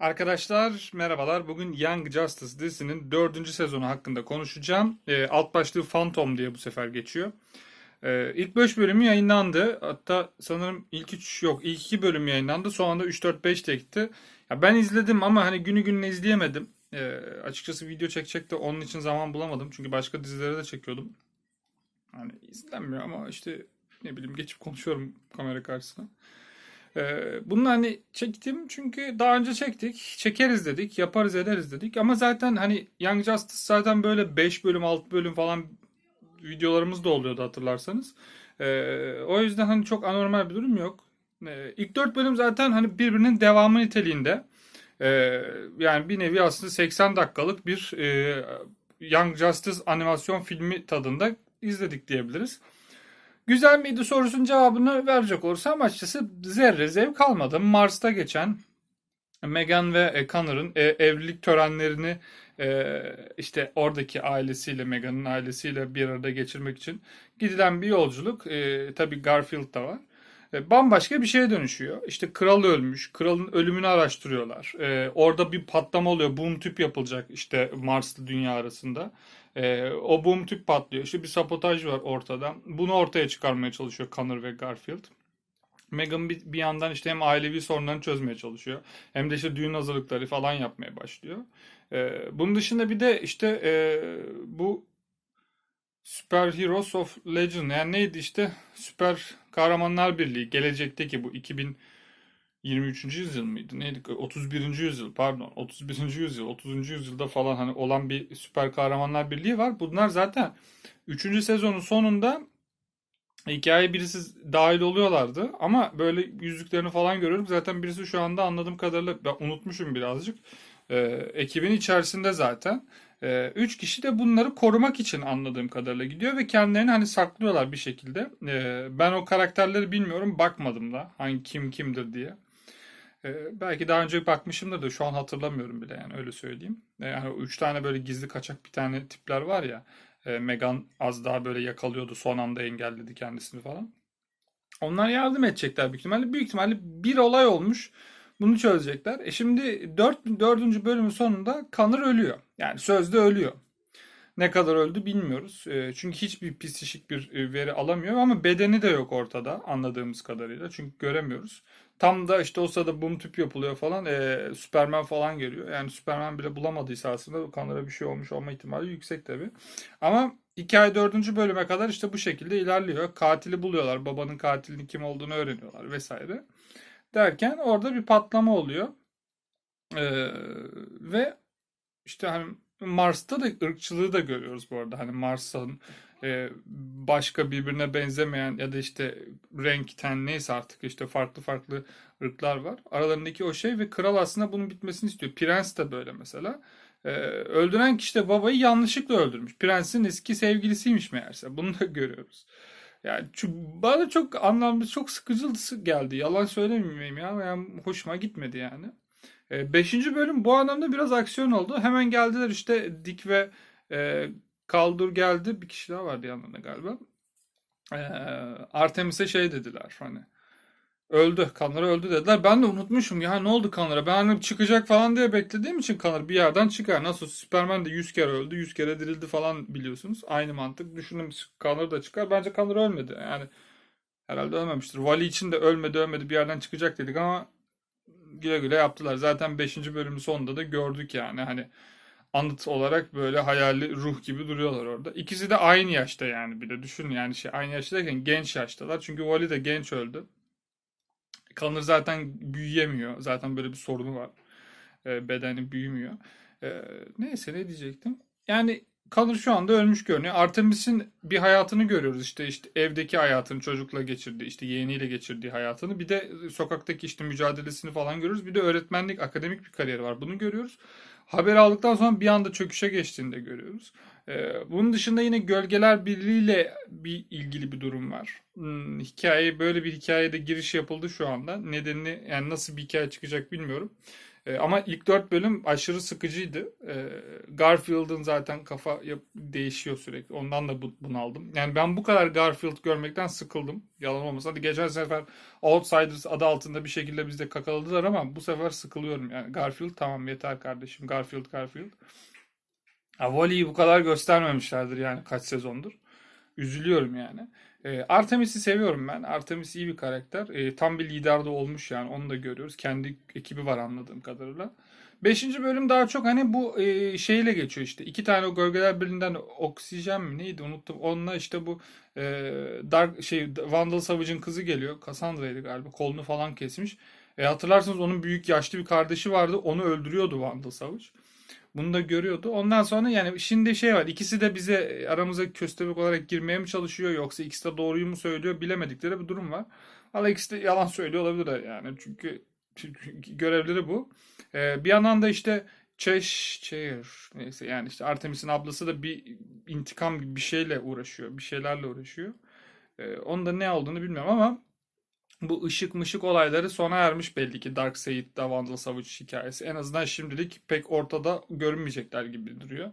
Arkadaşlar merhabalar. Bugün Young Justice dizisinin dördüncü sezonu hakkında konuşacağım. E, alt başlığı Phantom diye bu sefer geçiyor. E, ilk 5 bölümü yayınlandı. Hatta sanırım ilk 3 yok ilk 2 bölüm yayınlandı. Sonra anda 3 4 5 de gitti. Ya ben izledim ama hani günü gününe izleyemedim. E, açıkçası video çekecek de onun için zaman bulamadım. Çünkü başka dizilere de çekiyordum. Hani izlenmiyor ama işte ne bileyim geçip konuşuyorum kamera karşısına. Ee, bunu hani çektim çünkü daha önce çektik. Çekeriz dedik, yaparız ederiz dedik. Ama zaten hani Young Justice zaten böyle 5 bölüm 6 bölüm falan videolarımız da oluyordu hatırlarsanız. Ee, o yüzden hani çok anormal bir durum yok. Ee, ilk 4 bölüm zaten hani birbirinin devamı niteliğinde. Yani bir nevi aslında 80 dakikalık bir e, Young Justice animasyon filmi tadında izledik diyebiliriz. Güzel miydi sorusunun cevabını verecek olursam açıkçası zerre zevk almadım. Mars'ta geçen Meghan ve e, Connor'ın e, evlilik törenlerini e, işte oradaki ailesiyle Meghan'ın ailesiyle bir arada geçirmek için gidilen bir yolculuk. Tabii Garfield da var. E, bambaşka bir şeye dönüşüyor. İşte kral ölmüş. Kralın ölümünü araştırıyorlar. E, orada bir patlama oluyor. Boom tüp yapılacak işte Mars'la dünya arasında. E, o boom tüp patlıyor. İşte bir sabotaj var ortada. Bunu ortaya çıkarmaya çalışıyor Connor ve Garfield. Meghan bir, bir yandan işte hem ailevi sorunlarını çözmeye çalışıyor. Hem de işte düğün hazırlıkları falan yapmaya başlıyor. E, bunun dışında bir de işte e, bu Super Heroes of Legend yani neydi işte Süper Kahramanlar Birliği gelecekteki bu 2023. yüzyıl mıydı neydi 31. yüzyıl pardon 31. yüzyıl 30. yüzyılda falan hani olan bir Süper Kahramanlar Birliği var. Bunlar zaten 3. sezonun sonunda hikaye birisi dahil oluyorlardı ama böyle yüzüklerini falan görüyorum. Zaten birisi şu anda anladığım kadarıyla ben unutmuşum birazcık. Ee, ekibin içerisinde zaten. Ee, üç kişi de bunları korumak için anladığım kadarıyla gidiyor ve kendilerini hani saklıyorlar bir şekilde. Ee, ben o karakterleri bilmiyorum, bakmadım da hangi kim kimdir diye. Ee, belki daha önce bakmışımdır da şu an hatırlamıyorum bile yani öyle söyleyeyim. Ee, yani üç tane böyle gizli kaçak bir tane tipler var ya. E, Meghan az daha böyle yakalıyordu, son anda engelledi kendisini falan. Onlar yardım edecekler büyük ihtimalle. Büyük ihtimalle bir olay olmuş. Bunu çözecekler. E şimdi 4. 4. bölümün sonunda Connor ölüyor. Yani sözde ölüyor. Ne kadar öldü bilmiyoruz. E, çünkü hiçbir psikik bir e, veri alamıyor ama bedeni de yok ortada anladığımız kadarıyla. Çünkü göremiyoruz. Tam da işte o sırada boom tüp yapılıyor falan. E, Superman falan geliyor. Yani Superman bile bulamadıysa aslında Connor'a bir şey olmuş olma ihtimali yüksek tabii. Ama hikaye dördüncü bölüme kadar işte bu şekilde ilerliyor. Katili buluyorlar. Babanın katilinin kim olduğunu öğreniyorlar vesaire. Derken orada bir patlama oluyor. Ee, ve işte hani Mars'ta da ırkçılığı da görüyoruz bu arada. Hani Mars'ın e, başka birbirine benzemeyen ya da işte renk ten neyse artık işte farklı farklı ırklar var. Aralarındaki o şey ve kral aslında bunun bitmesini istiyor. Prens de böyle mesela. E, öldüren kişi de babayı yanlışlıkla öldürmüş. Prensin eski sevgilisiymiş meğerse. Bunu da görüyoruz. Yani çünkü bana çok anlamlı, çok sıkıcı geldi. Yalan söylemeyeyim ya. Yani hoşuma gitmedi yani. E, beşinci bölüm bu anlamda biraz aksiyon oldu. Hemen geldiler işte Dick ve e, Kaldur geldi. Bir kişi daha vardı yanında galiba. E, Artemis'e şey dediler hani. Öldü. Kanlara öldü dediler. Ben de unutmuşum. Ya ne oldu Kanlara? Ben hani çıkacak falan diye beklediğim için Kanar bir yerden çıkar. Nasıl Superman de 100 kere öldü. 100 kere dirildi falan biliyorsunuz. Aynı mantık. Düşünün Kanar da çıkar. Bence Kanar ölmedi. Yani herhalde ölmemiştir. Vali için de ölmedi ölmedi bir yerden çıkacak dedik ama güle güle yaptılar. Zaten 5. bölümün sonunda da gördük yani. Hani anıt olarak böyle hayali ruh gibi duruyorlar orada. İkisi de aynı yaşta yani bir de düşün yani şey aynı yaşta derken genç yaştalar. Çünkü Wally de genç öldü. Connor zaten büyüyemiyor. Zaten böyle bir sorunu var. E, bedeni büyümüyor. E, neyse ne diyecektim. Yani Connor şu anda ölmüş görünüyor. Artemis'in bir hayatını görüyoruz. İşte işte evdeki hayatını çocukla geçirdiği, işte yeğeniyle geçirdiği hayatını. Bir de sokaktaki işte mücadelesini falan görüyoruz. Bir de öğretmenlik, akademik bir kariyeri var. Bunu görüyoruz. Haber aldıktan sonra bir anda çöküşe geçtiğini de görüyoruz. Ee, bunun dışında yine Gölgeler Birliği'yle bir ilgili bir durum var. Hmm, hikaye böyle bir hikayede giriş yapıldı şu anda. Nedenini yani nasıl bir hikaye çıkacak bilmiyorum. E, ama ilk dört bölüm aşırı sıkıcıydı. E, Garfield'ın zaten kafa değişiyor sürekli. Ondan da bu- bunaldım. Yani ben bu kadar Garfield görmekten sıkıldım. Yalan olmasın. Hadi geçen sefer Outsiders adı altında bir şekilde bizi de kakaladılar ama bu sefer sıkılıyorum. Yani Garfield tamam yeter kardeşim. Garfield Garfield. Ha, Wally'yi bu kadar göstermemişlerdir yani kaç sezondur. Üzülüyorum yani. E, Artemis'i seviyorum ben. Artemis iyi bir karakter. E, tam bir lider de olmuş yani onu da görüyoruz. Kendi ekibi var anladığım kadarıyla. Beşinci bölüm daha çok hani bu e, şeyle geçiyor işte. İki tane o gölgeler birinden oksijen mi neydi unuttum. Onunla işte bu e, Dark şey Vandal Savage'ın kızı geliyor. Cassandra'ydı galiba. Kolunu falan kesmiş. E, hatırlarsanız onun büyük yaşlı bir kardeşi vardı. Onu öldürüyordu Vandal Savage. Bunu da görüyordu. Ondan sonra yani şimdi şey var. İkisi de bize aramıza köstebek olarak girmeye mi çalışıyor yoksa ikisi de doğruyu mu söylüyor bilemedikleri bir durum var. Valla ikisi de yalan söylüyor olabilir yani. Çünkü görevleri bu. Ee, bir yandan da işte Cheshire neyse yani işte Artemis'in ablası da bir intikam gibi bir şeyle uğraşıyor. Bir şeylerle uğraşıyor. Ee, onun da ne olduğunu bilmiyorum ama bu ışık mışık olayları sona ermiş belli ki Darkseid'de Vandal Savage hikayesi. En azından şimdilik pek ortada görünmeyecekler gibi duruyor.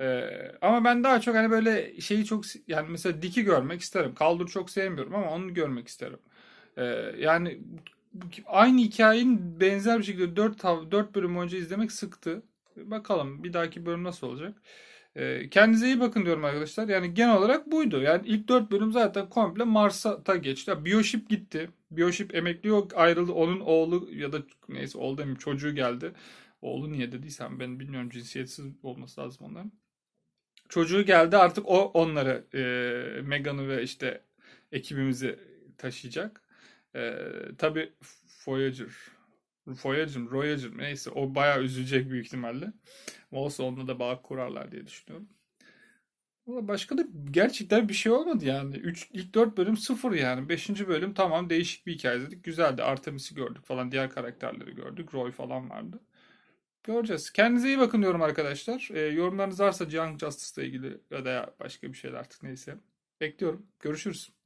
Ee, ama ben daha çok hani böyle şeyi çok yani mesela Dick'i görmek isterim. Kaldır'ı çok sevmiyorum ama onu görmek isterim. Ee, yani aynı hikayenin benzer bir şekilde 4, 4 bölüm önce izlemek sıktı. Bakalım bir dahaki bölüm nasıl olacak. Ee, kendinize iyi bakın diyorum arkadaşlar. Yani genel olarak buydu. Yani ilk 4 bölüm zaten komple Mars'a geçti. Bioship gitti. Bioship emekli ayrıldı. Onun oğlu ya da neyse oğlu demeyeyim çocuğu geldi. Oğlu niye dediysem ben bilmiyorum cinsiyetsiz olması lazım onların. Çocuğu geldi artık o onları e, Megan'ı ve işte ekibimizi taşıyacak. E, tabii Voyager Voyager, Voyager neyse o bayağı üzülecek büyük ihtimalle. Olsa onunla da bağ kurarlar diye düşünüyorum. Başka da gerçekten bir şey olmadı yani. Üç, ilk 4 bölüm sıfır yani. 5. bölüm tamam değişik bir hikaye izledik. Güzeldi. Artemis'i gördük falan. Diğer karakterleri gördük. Roy falan vardı. Göreceğiz. Kendinize iyi bakın diyorum arkadaşlar. E, yorumlarınız varsa Young Justice ile ilgili ya da başka bir şeyler artık neyse. Bekliyorum. Görüşürüz.